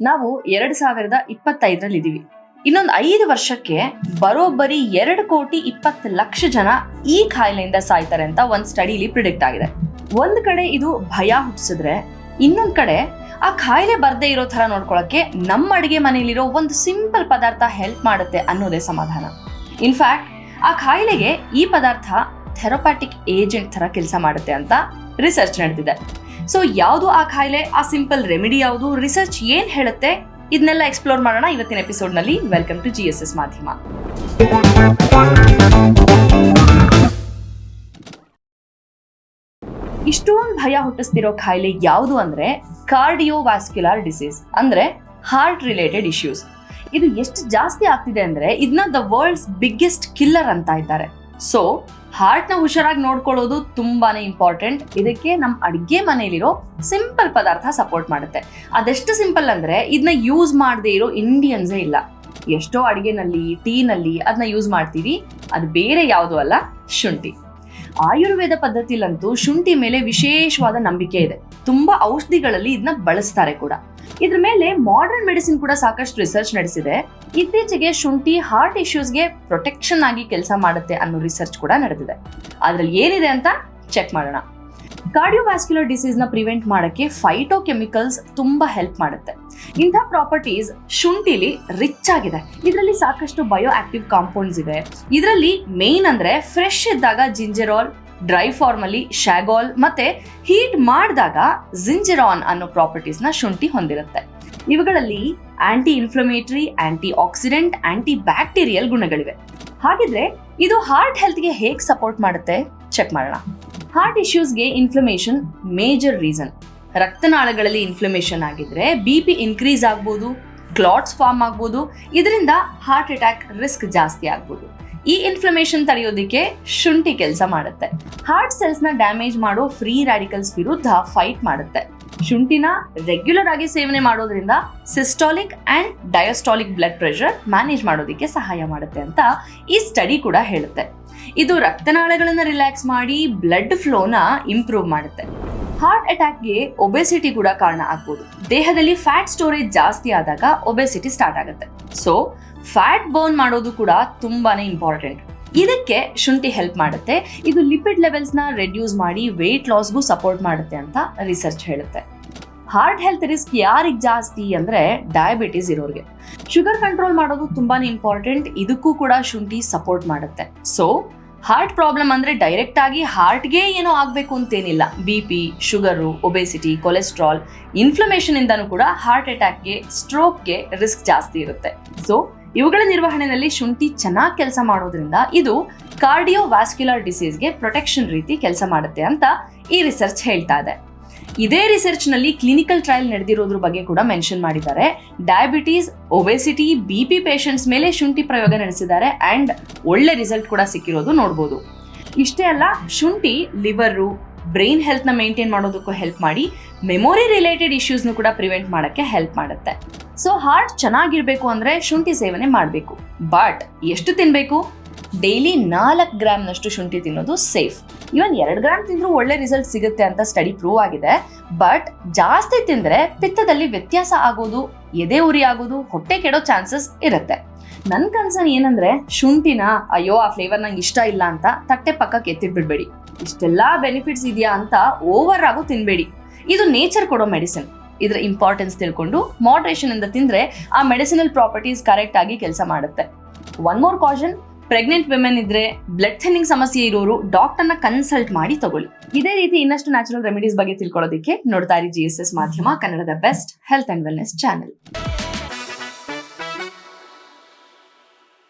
ನಾವು ಎರಡ್ ಸಾವಿರದ ಇಪ್ಪತ್ತೈದರಲ್ಲಿ ಇದೀವಿ ಇನ್ನೊಂದು ಐದು ವರ್ಷಕ್ಕೆ ಬರೋಬ್ಬರಿ ಎರಡು ಕೋಟಿ ಇಪ್ಪತ್ತು ಲಕ್ಷ ಜನ ಈ ಕಾಯಿಲೆಯಿಂದ ಸಾಯ್ತಾರೆ ಅಂತ ಒಂದು ಸ್ಟಡಿಲಿ ಪ್ರಿಡಿಕ್ಟ್ ಆಗಿದೆ. ಒಂದ್ ಕಡೆ ಇದು ಭಯ ಹುಟ್ಟಿಸಿದ್ರೆ ಇನ್ನೊಂದ್ ಕಡೆ ಆ ಕಾಯಿಲೆ ಬರ್ದೇ ಇರೋ ತರ ನೋಡ್ಕೊಳಕ್ಕೆ ನಮ್ಮ ಅಡಿಗೆ ಮನೆಯಲ್ಲಿರೋ ಒಂದು ಸಿಂಪಲ್ ಪದಾರ್ಥ ಹೆಲ್ಪ್ ಮಾಡುತ್ತೆ ಅನ್ನೋದೇ ಸಮಾಧಾನ. ಇನ್ಫ್ಯಾಕ್ಟ್ ಆ ಕಾಯಿಲೆಗೆ ಈ ಪದಾರ್ಥ ಥೆರಪಾಟಿಕ್ ಏಜೆಂಟ್ ತರ ಕೆಲಸ ಮಾಡುತ್ತೆ ಅಂತ ರಿಸರ್ಚ್ ನಡೆದಿದೆ. ಸೊ ಯಾವುದು ಆ ಕಾಯಿಲೆ ಆ ಸಿಂಪಲ್ ರೆಮಿಡಿ ಯಾವುದು ರಿಸರ್ಚ್ ಏನ್ ಹೇಳುತ್ತೆ ಇದನ್ನೆಲ್ಲ ಎಕ್ಸ್ಪ್ಲೋರ್ ಮಾಡೋಣ ಇವತ್ತಿನ ಎಪಿಸೋಡ್ನಲ್ಲಿ. Welcome to G S S ಮಾಧ್ಯಮ ಇಷ್ಟೊಂದು ಭಯ ಹುಟ್ಟಿಸ್ತಿರೋ ಕಾಯಿಲೆ ಯಾವುದು ಅಂದ್ರೆ ಕಾರ್ಡಿಯೋವ್ಯಾಸ್ಕ್ಯುಲಾರ್ ಡಿಸೀಸ್ ಅಂದ್ರೆ ಹಾರ್ಟ್ ರಿಲೇಟೆಡ್ ಇಶ್ಯೂಸ್ ಇದು ಎಷ್ಟು ಜಾಸ್ತಿ ಆಗ್ತಿದೆ ಅಂದ್ರೆ ಇದನ್ನ ದ ವರ್ಲ್ಡ್ಸ್ ಬಿಗ್ಗೆಸ್ಟ್ ಕಿಲ್ಲರ್ ಅಂತ ಇದ್ದಾರೆ. ಸೊ ಹಾರ್ಟ್ನ ಹುಷಾರಾಗಿ ನೋಡ್ಕೊಳ್ಳೋದು ತುಂಬಾನೇ ಇಂಪಾರ್ಟೆಂಟ್ ಇದಕ್ಕೆ ನಮ್ಮ ಅಡಿಗೆ ಮನೆಯಲ್ಲಿರೋ ಸಿಂಪಲ್ ಪದಾರ್ಥ ಸಪೋರ್ಟ್ ಮಾಡುತ್ತೆ. ಅದೆಷ್ಟು ಸಿಂಪಲ್ ಅಂದ್ರೆ ಇದನ್ನ ಯೂಸ್ ಮಾಡದೇ ಇರೋ ಇಂಡಿಯನ್ಸೇ ಇಲ್ಲ. ಎಷ್ಟೋ ಅಡಿಗೆನಲ್ಲಿ, ಟೀನಲ್ಲಿ ಅದನ್ನ ಯೂಸ್ ಮಾಡ್ತೀವಿ. ಅದು ಬೇರೆ ಯಾವುದು ಅಲ್ಲ, ಶುಂಠಿ. ಆಯುರ್ವೇದ ಪದ್ಧತಿಲಂತೂ ಶುಂಠಿ ಮೇಲೆ ವಿಶೇಷವಾದ ನಂಬಿಕೆ ಇದೆ. ತುಂಬಾ ಔಷಧಿಗಳಲ್ಲಿ ಇದನ್ನ ಬಳಸ್ತಾರೆ ಕೂಡ. ಇದ್ರ ಮೇಲೆ ಮಾಡರ್ನ್ ಮೆಡಿಸಿನ್ ಕೂಡ ಸಾಕಷ್ಟು ರಿಸರ್ಚ್ ನಡೆಸಿದೆ. ಇತ್ತೀಚೆಗೆ ಶುಂಠಿ ಹಾರ್ಟ್ ಇಶ್ಯೂಸ್ಗೆ ಪ್ರೊಟೆಕ್ಷನ್ ಆಗಿ ಕೆಲಸ ಮಾಡುತ್ತೆ ಅನ್ನೋ ರಿಸರ್ಚ್ ಕೂಡ ನಡೆದಿದೆ. ಅದ್ರಲ್ಲಿ ಏನಿದೆ ಅಂತ ಚೆಕ್ ಮಾಡೋಣ. ಕಾರ್ಡಿಯೋವ್ಯಾಸ್ಕ್ಯುಲರ್ ಡಿಸೀಸ್ನ ಪ್ರಿವೆಂಟ್ ಮಾಡೋಕ್ಕೆ ಫೈಟೋ ಕೆಮಿಕಲ್ಸ್ ತುಂಬಾ ಹೆಲ್ಪ್ ಮಾಡುತ್ತೆ. ಇಂಥ ಪ್ರಾಪರ್ಟೀಸ್ ಶುಂಠಿಲಿ ರಿಚ್ ಆಗಿದೆ. ಇದರಲ್ಲಿ ಸಾಕಷ್ಟು ಬಯೋ ಆಕ್ಟಿವ್ ಕಾಂಪೌಂಡ್ಸ್ ಇದೆ ಇದರಲ್ಲಿ ಮೇನ್ ಅಂದ್ರೆ ಫ್ರೆಶ್ ಇದ್ದಾಗ ಜಿಂಜೆರಾಲ್ ಡ್ರೈ ಫಾರ್ಮ್ ಅಲ್ಲಿ ಶಾಗೋಲ್ ಮತ್ತೆ ಹೀಟ್ ಮಾಡಿದಾಗ ಜಿಂಜಿರಾನ್ ಅನ್ನೋ ಪ್ರಾಪರ್ಟೀಸ್ನ ಶುಂಠಿ ಹೊಂದಿರುತ್ತೆ. ಇವುಗಳಲ್ಲಿ anti inflammatory anti oxidant anti bacterial ಗುಣಗಳಿವೆ. ಹಾಗಿದ್ರೆ ಇದು ಹಾರ್ಟ್ ಹೆಲ್ತ್ಗೆ ಹೇಗೆ ಸಪೋರ್ಟ್ ಮಾಡುತ್ತೆ? ಚೆಕ್ ಮಾಡೋಣ. ಹಾರ್ಟ್ ಇಶ್ಯೂಸ್ಗೆ ಇನ್ಫ್ಲಮೇಷನ್ ಮೇಜರ್ ರೀಸನ್ ರಕ್ತನಾಳಗಳಲ್ಲಿ ಇನ್ಫ್ಲಮೇಷನ್ ಆಗಿದ್ರೆ ಬಿ ಪಿ ಇನ್ಕ್ರೀಸ್ ಆಗ್ಬೋದು ಕ್ಲಾಟ್ಸ್ ಫಾರ್ಮ್ ಆಗ್ಬೋದು, ಇದರಿಂದ ಹಾರ್ಟ್ ಅಟ್ಯಾಕ್ ರಿಸ್ಕ್ ಜಾಸ್ತಿ ಆಗ್ಬೋದು. ಈ ಇನ್ಫ್ಲಮೇಷನ್ ತಡೆಯೋದಕ್ಕೆ ಶುಂಠಿ ಕೆಲಸ ಮಾಡುತ್ತೆ. ಹಾರ್ಟ್ ಸೆಲ್ಸ್ನ ಡ್ಯಾಮೇಜ್ ಮಾಡೋ ಫ್ರೀ ರಾಡಿಕಲ್ಸ್ ವಿರುದ್ಧ ಫೈಟ್ ಮಾಡುತ್ತೆ. ಶುಂಠಿನ ರೆಗ್ಯುಲರ್ ಆಗಿ ಸೇವನೆ ಮಾಡೋದ್ರಿಂದ systolic and diastolic blood pressure manage ಮಾಡೋದಕ್ಕೆ ಸಹಾಯ ಮಾಡುತ್ತೆ ಅಂತ ಈ ಸ್ಟಡಿ ಕೂಡ ಹೇಳುತ್ತೆ. ಇದು ರಕ್ತನಾಳಗಳನ್ನು ರಿಲ್ಯಾಕ್ಸ್ ಮಾಡಿ ಬ್ಲಡ್ ಫ್ಲೋನ ಇಂಪ್ರೂವ್ ಮಾಡುತ್ತೆ. ಹಾರ್ಟ್ ಅಟ್ಯಾಕ್ಗೆ ಒಬೆಸಿಟಿ ಕೂಡ ಕಾರಣ ಆಗ್ಬೋದು. ದೇಹದಲ್ಲಿ ಫ್ಯಾಟ್ ಸ್ಟೋರೇಜ್ ಜಾಸ್ತಿ ಆದಾಗ ಒಬೆಸಿಟಿ ಸ್ಟಾರ್ಟ್ ಆಗುತ್ತೆ. ಸೊ ಫ್ಯಾಟ್ ಬರ್ನ್ ಮಾಡೋದು ಕೂಡ ತುಂಬಾನೇ ಇಂಪಾರ್ಟೆಂಟ್ ಇದಕ್ಕೆ ಶುಂಠಿ ಹೆಲ್ಪ್ ಮಾಡುತ್ತೆ. ಇದು ಲಿಪಿಡ್ ಲೆವೆಲ್ಸ್ನ ರೆಡ್ಯೂಸ್ ಮಾಡಿ ವೆಯ್ಟ್ ಲಾಸ್ಗೂ ಸಪೋರ್ಟ್ ಮಾಡುತ್ತೆ ಅಂತ ರಿಸರ್ಚ್ ಹೇಳುತ್ತೆ. ಹಾರ್ಟ್ ಹೆಲ್ತ್ ರಿಸ್ಕ್ ಯಾರಿಗೆ ಜಾಸ್ತಿ ಅಂದ್ರೆ ಡಯಾಬಿಟಿಸ್ ಇರೋರಿಗೆ. ಶುಗರ್ ಕಂಟ್ರೋಲ್ ಮಾಡೋದು ತುಂಬಾನೇ ಇಂಪಾರ್ಟೆಂಟ್ ಇದಕ್ಕೂ ಕೂಡ ಶುಂಠಿ ಸಪೋರ್ಟ್ ಮಾಡುತ್ತೆ. ಸೊ ಹಾರ್ಟ್ ಪ್ರಾಬ್ಲಮ್ ಅಂದ್ರೆ ಡೈರೆಕ್ಟ್ ಆಗಿ ಹಾರ್ಟ್ಗೆ ಏನೋ ಆಗಬೇಕು ಅಂತೇನಿಲ್ಲ. B P sugar obesity cholesterol inflammation ಇಂದನೂ ಕೂಡ ಹಾರ್ಟ್ ಅಟ್ಯಾಕ್ಗೆ ಸ್ಟ್ರೋಕ್ಗೆ ರಿಸ್ಕ್ ಜಾಸ್ತಿ ಇರುತ್ತೆ. ಸೊ ಇವುಗಳ ನಿರ್ವಹಣೆಯಲ್ಲಿ ಶುಂಠಿ ಚೆನ್ನಾಗಿ ಕೆಲಸ ಮಾಡೋದ್ರಿಂದ ಇದು ಕಾರ್ಡಿಯೋ ವ್ಯಾಸ್ಕ್ಯುಲರ್ ಡಿಸೀಸ್ಗೆ ಪ್ರೊಟೆಕ್ಷನ್ ರೀತಿ ಕೆಲಸ ಮಾಡುತ್ತೆ ಅಂತ ಈ ರಿಸರ್ಚ್ ಹೇಳ್ತಾ ಇದೆ. ಇದೇ ರಿಸರ್ಚ್ನಲ್ಲಿ ಕ್ಲಿನಿಕಲ್ ಟ್ರಯಲ್ ನಡೆದಿರೋದ್ರ ಬಗ್ಗೆ ಕೂಡ ಮೆನ್ಷನ್ ಮಾಡಿದ್ದಾರೆ. Diabetes obesity B P patients ಮೇಲೆ ಶುಂಠಿ ಪ್ರಯೋಗ ನಡೆಸಿದ್ದಾರೆ ಅಂಡ್ ಒಳ್ಳೆ ರಿಸಲ್ಟ್ ಕೂಡ ಸಿಕ್ಕಿರೋದು ನೋಡ್ಬೋದು. ಇಷ್ಟೇ ಅಲ್ಲ, ಶುಂಠಿ ಲಿವರು ಬ್ರೈನ್ ಹೆಲ್ತ್ನ ಮೇಂಟೈನ್ ಮಾಡೋದಕ್ಕೂ ಹೆಲ್ಪ್ ಮಾಡಿ ಮೆಮೊರಿ ರಿಲೇಟೆಡ್ ಇಶ್ಯೂಸ್ನು ಕೂಡ ಪ್ರಿವೆಂಟ್ ಮಾಡೋಕ್ಕೆ ಹೆಲ್ಪ್ ಮಾಡುತ್ತೆ. ಸೊ ಹಾರ್ಟ್ ಚೆನ್ನಾಗಿರ್ಬೇಕು ಅಂದ್ರೆ ಶುಂಠಿ ಸೇವನೆ ಮಾಡಬೇಕು. ಬಟ್ ಎಷ್ಟು ತಿನ್ಬೇಕು? ಡೈಲಿ ನಾಲ್ಕು ಗ್ರಾಮ್ನಷ್ಟು ಶುಂಠಿ ತಿನ್ನೋದು ಸೇಫ್. ಇವನ್ ಎರಡು ಗ್ರಾಮ್ ತಿಂದ್ರೂ ಒಳ್ಳೆ ರಿಸಲ್ಟ್ ಸಿಗುತ್ತೆ ಅಂತ ಸ್ಟಡಿ ಪ್ರೂವ್ ಆಗಿದೆ. ಬಟ್ ಜಾಸ್ತಿ ತಿಂದ್ರೆ ಪಿತ್ತದಲ್ಲಿ ವ್ಯತ್ಯಾಸ ಆಗೋದು, ಎದೆ ಉರಿ ಆಗೋದು, ಹೊಟ್ಟೆ ಕೆಡೋ ಚಾನ್ಸಸ್ ಇರುತ್ತೆ. ನನ್ನ ಕನ್ಸರ್ನ್ ಏನಂದ್ರೆ ಶುಂಠಿನ, ಅಯ್ಯೋ, ಆ ಫ್ಲೇವರ್ ನಂಗೆ ಇಷ್ಟ ಇಲ್ಲ ಅಂತ ತಟ್ಟೆ ಪಕ್ಕಕ್ಕೆ ಎತ್ತಿಟ್ಬಿಡ್ಬೇಡಿ. ಇಷ್ಟೆಲ್ಲಾ ಬೆನಿಫಿಟ್ಸ್ ಇದೆಯಾ ಅಂತ ಓವರ್ ಆಗು ತಿನ್ಬೇಡಿ. ಇದು ನೇಚರ್ ಕೊಡೋ ಮೆಡಿಸಿನ್ ಇದರ ಇಂಪಾರ್ಟೆನ್ಸ್ ತಿಳ್ಕೊಂಡು ಮಾಡ್ರೇಷನ್ ಇಂದ ತಿಂದ್ರೆ ಆ ಮೆಡಿಸಿನಲ್ ಪ್ರಾಪರ್ಟೀಸ್ ಕರೆಕ್ಟ್ ಆಗಿ ಕೆಲಸ ಮಾಡುತ್ತೆ. One more caution pregnant women ಇದ್ರೆ ಬ್ಲಡ್ ಥಿನ್ನಿಂಗ್ ಸಮಸ್ಯೆ ಇರೋರು ಡಾಕ್ಟರ್ನ ಕನ್ಸಲ್ಟ್ ಮಾಡಿ ತಗೊಳ್ಳಿ. ಇದೇ ರೀತಿ ಇನ್ನಷ್ಟು ನ್ಯಾಚುರಲ್ ರೆಮಿಡೀಸ್ ಬಗ್ಗೆ ತಿಳ್ಕೊಳ್ಳೋದಕ್ಕೆ ನೋಡ್ತಾ ಇರಿ ಜಿ ಎಸ್ ಎಸ್ ಮಾಧ್ಯಮ, ಕನ್ನಡದ best health and wellness channel